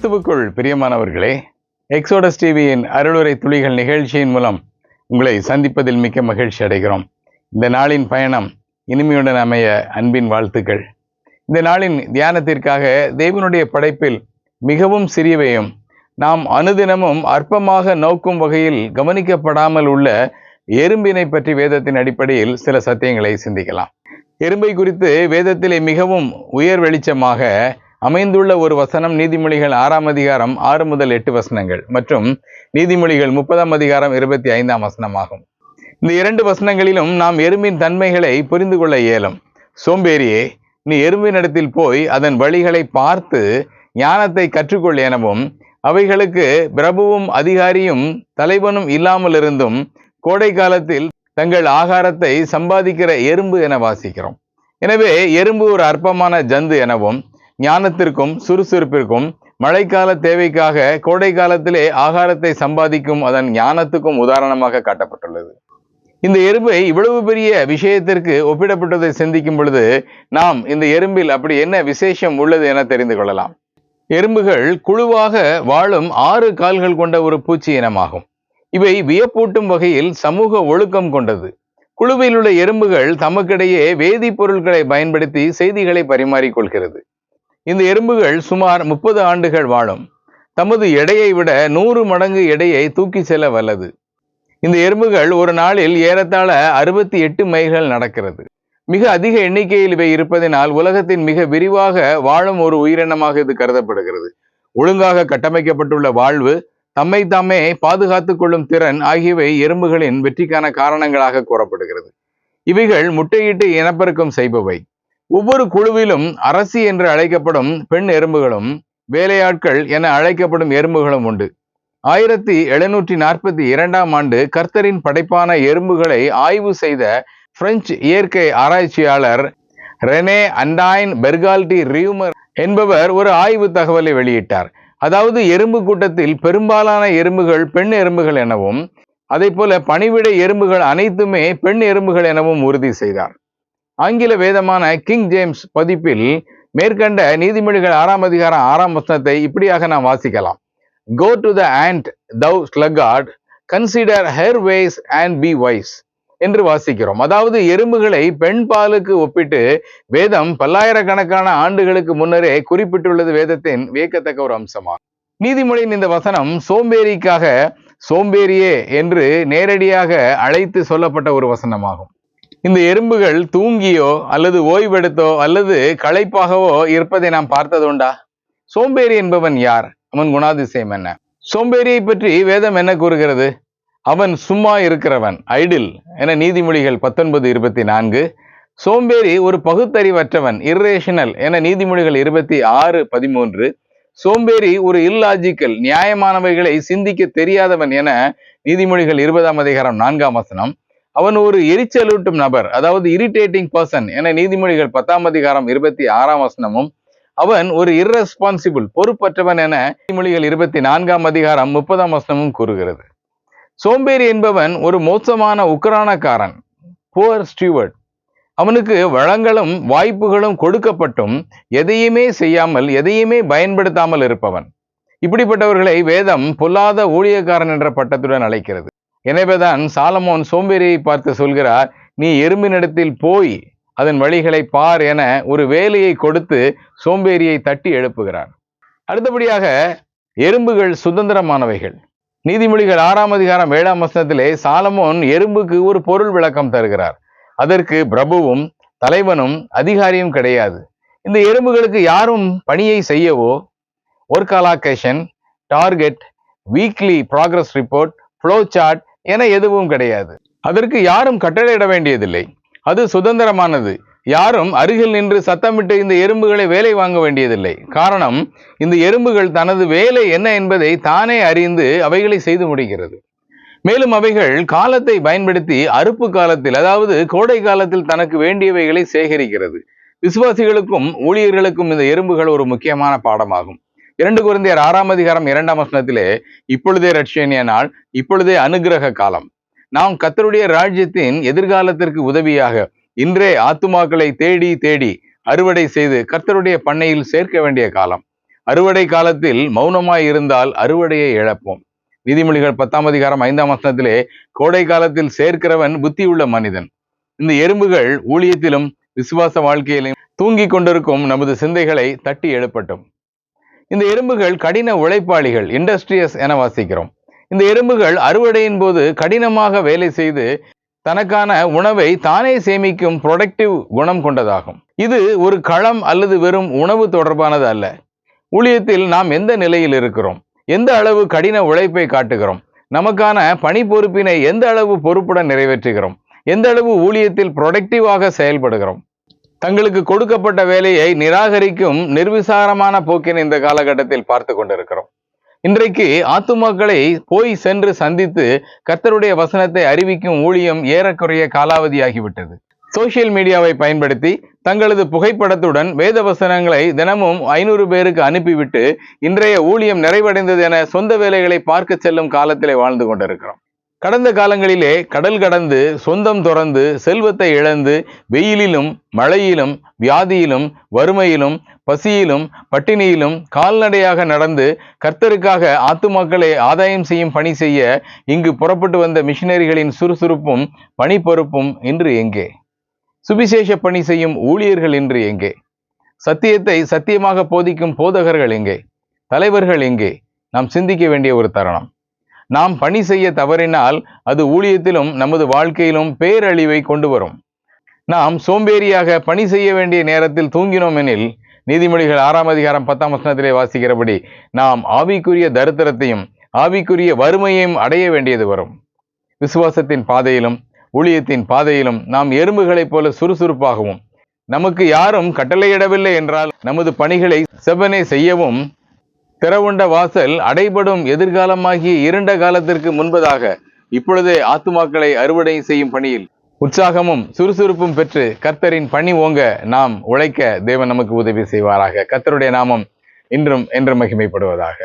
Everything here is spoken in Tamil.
கிறிஸ்துவுக்குள் பிரியமானவர்களே எக்ஸோடஸ் டிவியின் அருளுரை துளிகள் நிகழ்ச்சியின் மூலம் உங்களை சந்திப்பதில் மிக்க மகிழ்ச்சி அடைகிறோம். இந்த நாளின் பயணம் இனிமையுடன் அமைய அன்பின் வாழ்த்துக்கள். இந்த நாளின் தியானத்திற்காக தேவனுடைய படைப்பில் மிகவும் சிறியவையும் நாம் அனுதினமும் அற்பமாக நோக்கும் வகையில் கவனிக்கப்படாமல் உள்ள எறும்பினை பற்றி வேதத்தின் அடிப்படையில் சில சத்தியங்களை சிந்திக்கலாம். எறும்பை குறித்து வேதத்திலே மிகவும் உயர் வெளிச்சமாக அமைந்துள்ள ஒரு வசனம் நீதிமொழிகள் ஆறாம் அதிகாரம் ஆறு முதல் எட்டு வசனங்கள். மற்றும் நீதிமொழிகள் முப்பதாம் அதிகாரம் இருபத்தி ஐந்தாம் வசனமாகும். இந்த இரண்டு வசனங்களிலும் நாம் எறும்பின் தன்மைகளை புரிந்து கொள்ள இயலும். சோம்பேறியே நீ எறும்பினிடத்தில் போய் அதன் வழிகளை பார்த்து ஞானத்தை கற்றுக்கொள் எனவும் அவைகளுக்கு பிரபுவும் அதிகாரியும் தலைவனும் இல்லாமல் இருந்தும் கோடை காலத்தில் தங்கள் ஆகாரத்தை சம்பாதிக்கிற எறும்பு என வாசிக்கிறோம். எனவே எறும்பு ஒரு அற்பமான ஜந்து எனவும் ஞானத்திற்கும் சுறுசுறுப்பிற்கும் மழைக்கால தேவைக்காக கோடை காலத்திலே ஆகாரத்தை சம்பாதிக்கும் அதன் ஞானத்துக்கும் உதாரணமாக காட்டப்பட்டுள்ளது. இந்த எறும்பை இவ்வளவு பெரிய விஷயத்திற்கு ஒப்பிடப்பட்டதை சிந்திக்கும் பொழுது நாம் இந்த எறும்பில் அப்படி என்ன விசேஷம் உள்ளது என தெரிந்து கொள்ளலாம். எறும்புகள் குழுவாக வாழும் ஆறு கால்கள் கொண்ட ஒரு பூச்சி இனமாகும். இவை வியப்பூட்டும் வகையில் சமூக ஒழுக்கம் கொண்டது. குழுவில் உள்ள எறும்புகள் தமக்கிடையே வேதிப்பொருட்களை பயன்படுத்தி செய்திகளை பரிமாறிக்கொள்கிறது. இந்த எறும்புகள் சுமார் முப்பது ஆண்டுகள் வாழும். தமது எடையை விட நூறு மடங்கு எடையை தூக்கி செல்ல வல்லது. இந்த எறும்புகள் ஒரு நாளில் ஏறத்தாழ அறுபத்தி எட்டு மைல்கள் நடக்கிறது. மிக அதிக எண்ணிக்கையில் இவை இருப்பதனால் உலகத்தின் மிக விரிவாக வாழும் ஒரு உயிரினமாக இது கருதப்படுகிறது. ஒழுங்காக கட்டமைக்கப்பட்டுள்ள வாழ்வு தம்மை தாமே பாதுகாத்துக் கொள்ளும் திறன் ஆகியவை எறும்புகளின் வெற்றிக்கான காரணங்களாக கூறப்படுகிறது. இவைகள் முட்டையிட்டு இனப்பெருக்கம் செய்பவை. ஒவ்வொரு குழுவிலும் அரசி என்று அழைக்கப்படும் பெண் எறும்புகளும் வேலையாட்கள் என அழைக்கப்படும் எறும்புகளும் உண்டு. ஆயிரத்தி எழுநூற்றி நாற்பத்தி இரண்டாம் ஆண்டு கர்த்தரின் படைப்பான எறும்புகளை ஆய்வு செய்த பிரெஞ்சு இயற்கை ஆராய்ச்சியாளர் ரெனே அண்டாயின் பெர்கால்டி ரியூமர் என்பவர் ஒரு ஆய்வு தகவலை வெளியிட்டார். அதாவது எறும்பு கூட்டத்தில் பெரும்பாலான எறும்புகள் பெண் எறும்புகள் எனவும் அதே போல பணிவிடை எறும்புகள் அனைத்துமே பெண் எறும்புகள் எனவும் உறுதி செய்தார். ஆங்கில வேதமான கிங் ஜேம்ஸ் பதிப்பில் மேற்கண்ட நீதிமொழிகள் ஆறாம் அதிகாரம் ஆறாம் வசனத்தை இப்படியாக நாம் வாசிக்கலாம். Go to the ant thou sluggard consider her ways and be wise என்று வாசிக்கிறோம். அதாவது எறும்புகளை பெண் பாலுக்கு ஒப்பிட்டு வேதம் பல்லாயிரக்கணக்கான ஆண்டுகளுக்கு முன்னரே குறிப்பிட்டுள்ளது வேதத்தின் வியக்கத்தக்க ஒரு அம்சமாகும் நீதிமொழியின் இந்த வசனம் சோம்பேறிக்காக சோம்பேறியே என்று நேரடியாக அழைத்து சொல்லப்பட்ட ஒரு வசனமாகும். இந்த எறும்புகள் தூங்கியோ அல்லது ஓய்வெடுத்தோ அல்லது களைப்பாகவோ இருப்பதை நாம் பார்த்ததுண்டா சோம்பேறி என்பவன் யார்? அவன் குணாதிசயம் என்ன? சோம்பேறியை பற்றி வேதம் என்ன கூறுகிறது? அவன் சும்மா இருக்கிறவன் ஐடில் என நீதிமொழிகள் பத்தொன்பது இருபத்தி நான்கு. சோம்பேறி ஒரு பகுத்தறிவற்றவன் இர்ரேஷனல் என நீதிமொழிகள் இருபத்தி ஆறு பதிமூன்று. சோம்பேறி ஒரு இல்லாஜிக்கல் நியாயமானவைகளை சிந்திக்க தெரியாதவன் என நீதிமொழிகள் இருபதாம் அதிகாரம் நான்காம் வசனம். அவன் ஒரு எரிச்சலூட்டும் நபர். அதாவது இரிட்டேட்டிங் பர்சன் என நீதிமொழிகள் பத்தாம் அதிகாரம் இருபத்தி ஆறாம் வசனமும் அவன் ஒரு இர்ரெஸ்பான்சிபிள் பொறுப்பற்றவன் என நீதிமொழிகள் இருபத்தி நான்காம் அதிகாரம் முப்பதாம் வசனமும் கூறுகிறது. சோம்பேறி என்பவன் ஒரு மோசமான உக்ரானக்காரன் புவர் ஸ்டீவர்ட் அவனுக்கு வளங்களும் வாய்ப்புகளும் கொடுக்கப்பட்டும் எதையுமே செய்யாமல் எதையுமே பயன்படுத்தாமல் இருப்பவன். இப்படிப்பட்டவர்களை வேதம் பொல்லாத ஊழியக்காரன் என்ற பட்டத்துடன் அழைக்கிறது. எனவேதான் சாலமோன் சோம்பேறியை பார்த்து சொல்கிறார் நீ எறும்பினிடத்தில் போய் அதன் வழிகளை பார் என ஒரு வேலையை கொடுத்து சோம்பேறியை தட்டி எழுப்புகிறார் அடுத்தபடியாக எறும்புகள் சுதந்திரமானவைகள். நீதிமொழிகள் ஆறாம் அதிகாரம் ஏழாம் வசனத்திலே சாலமோன் எறும்புக்கு ஒரு பொருள் விளக்கம் தருகிறார். அதற்கு பிரபுவும் தலைவனும் அதிகாரியும் கிடையாது. இந்த எறும்புகளுக்கு யாரும் பணியை செய்யவோ? Work allocation target weekly progress report flow chart என எதுவும் கிடையாது. அதற்கு யாரும் கட்டளையிட வேண்டியதில்லை. அது சுதந்திரமானது. யாரும் அருகில் நின்று சத்தமிட்டு இந்த எறும்புகளை வேலை வாங்க வேண்டியதில்லை. காரணம் இந்த எறும்புகள் தனது வேலை என்ன என்பதை தானே அறிந்து அவைகளை செய்து முடிகிறது. மேலும் அவைகள் காலத்தை பயன்படுத்தி அறுப்பு காலத்தில் அதாவது கோடை காலத்தில் தனக்கு வேண்டியவைகளை சேகரிக்கிறது. விசுவாசிகளுக்கும் ஊழியர்களுக்கும் இந்த எறும்புகள் ஒரு முக்கியமான பாடமாகும். இரண்டு குருந்தியர் ஆறாம் அதிகாரம் இரண்டாம் வசனத்திலே இப்பொழுதே ரட்சணிய நாள் இப்பொழுதே அனுகிரக காலம். நாம் கத்தருடைய ராஜ்யத்தின் எதிர்காலத்திற்கு உதவியாக இன்றே ஆத்துமாக்களை தேடி தேடி அறுவடை செய்து கர்த்தருடைய பண்ணையில் சேர்க்க வேண்டிய காலம். அறுவடை காலத்தில் மௌனமாய் இருந்தால் அறுவடையை இழப்போம். நீதிமொழிகள் பத்தாம் அதிகாரம் ஐந்தாம் வசனத்திலே கோடை காலத்தில் சேர்க்கிறவன் புத்தியுள்ள மனிதன். இந்த எறும்புகள் ஊழியத்திலும் விசுவாச வாழ்க்கையிலும் தூங்கிக் கொண்டிருக்கும் நமது சிந்தைகளை தட்டி எழுப்பட்டும். இந்த எறும்புகள் கடின உழைப்பாளிகள் இண்டஸ்ட்ரியஸ் என வாசிக்கிறோம். இந்த எறும்புகள் அறுவடையின் போது கடினமாக வேலை செய்து தனக்கான உணவை தானே சேமிக்கும் ப்ரொடக்டிவ் குணம் கொண்டதாகும். இது ஒரு களம் அல்லது வெறும் உணவு தொடர்பானது அல்ல. ஊழியத்தில் நாம் எந்த நிலையில் இருக்கிறோம்? எந்த அளவு கடின உழைப்பை காட்டுகிறோம்? நமக்கான பணி பொறுப்பினை எந்த அளவு பொறுப்புடன் நிறைவேற்றுகிறோம்? எந்த அளவு ஊழியத்தில் ப்ரொடக்டிவாக செயல்படுகிறோம்? தங்களுக்கு கொடுக்கப்பட்ட வேலையை நிராகரிக்கும் நிர்விசாரமான போக்கின் இந்த காலகட்டத்தில் பார்த்து கொண்டிருக்கிறோம். இன்றைக்கு ஆத்துமாக்களை போய் சென்று சந்தித்து கர்த்தருடைய வசனத்தை அறிவிக்கும் ஊழியம் ஏறக்குறைய காலாவதியாகிவிட்டது. சோசியல் மீடியாவை பயன்படுத்தி தங்களது புகைப்படத்துடன் வேத வசனங்களை தினமும் ஐநூறு பேருக்கு அனுப்பிவிட்டு இன்றைய ஊழியம் நிறைவடைந்தது என சொந்த வேலைகளை பார்க்க செல்லும் காலத்திலே வாழ்ந்து கொண்டிருக்கிறோம். கடந்த காலங்களிலே கடல் கடந்து சொந்தம் துறந்து செல்வத்தை இழந்து வெயிலிலும் மழையிலும் வியாதியிலும் வறுமையிலும் பசியிலும் பட்டினியிலும் கால்நடையாக நடந்து கர்த்தருக்காக ஆத்துமாக்களை ஆதாயம் செய்யும் பணி செய்ய இங்கு புறப்பட்டு வந்த மிஷினரிகளின் சுறுசுறுப்பும் பணிப்பொறுப்பும் இன்று எங்கே? சுவிசேஷ பணி செய்யும் ஊழியர்கள் இன்று எங்கே? சத்தியத்தை சத்தியமாக போதிக்கும் போதகர்கள் எங்கே? தலைவர்கள் எங்கே? நாம் சிந்திக்க வேண்டிய ஒரு தருணம். நாம் பணி செய்ய தவறினால் அது ஊழியத்திலும் நமது வாழ்க்கையிலும் பேரழிவை கொண்டு வரும். நாம் சோம்பேறியாக பணி செய்ய வேண்டிய நேரத்தில் தூங்கினோம் எனில் நீதிமொழிகள் ஆறாம் அதிகாரம் பத்தாம் வசனத்திலே வாசிக்கிறபடி நாம் ஆவிக்குரிய தரித்திரத்தையும் ஆவிக்குரிய வறுமையையும் அடைய வேண்டியது வரும். விசுவாசத்தின் பாதையிலும் ஊழியத்தின் பாதையிலும் நாம் எறும்புகளைப் போல சுறுசுறுப்பாகவும் நமக்கு யாரும் கட்டளையிடவில்லை என்றால் நமது பணிகளை செவ்வனே செய்யவும் திறவுண்ட வாசல் அடைபடும் எதிர்காலமாகிய இருண்ட காலத்திற்கு முன்பதாக இப்பொழுதே ஆத்துமாக்களை அறுவடை செய்யும் பணியில் உற்சாகமும் சுறுசுறுப்பும் பெற்று கர்த்தரின் பணி ஓங்க நாம் உழைக்க தேவன் நமக்கு உதவி செய்வாராக. கர்த்தருடைய நாமம் இன்றும் என்று மகிமைப்படுவதாக.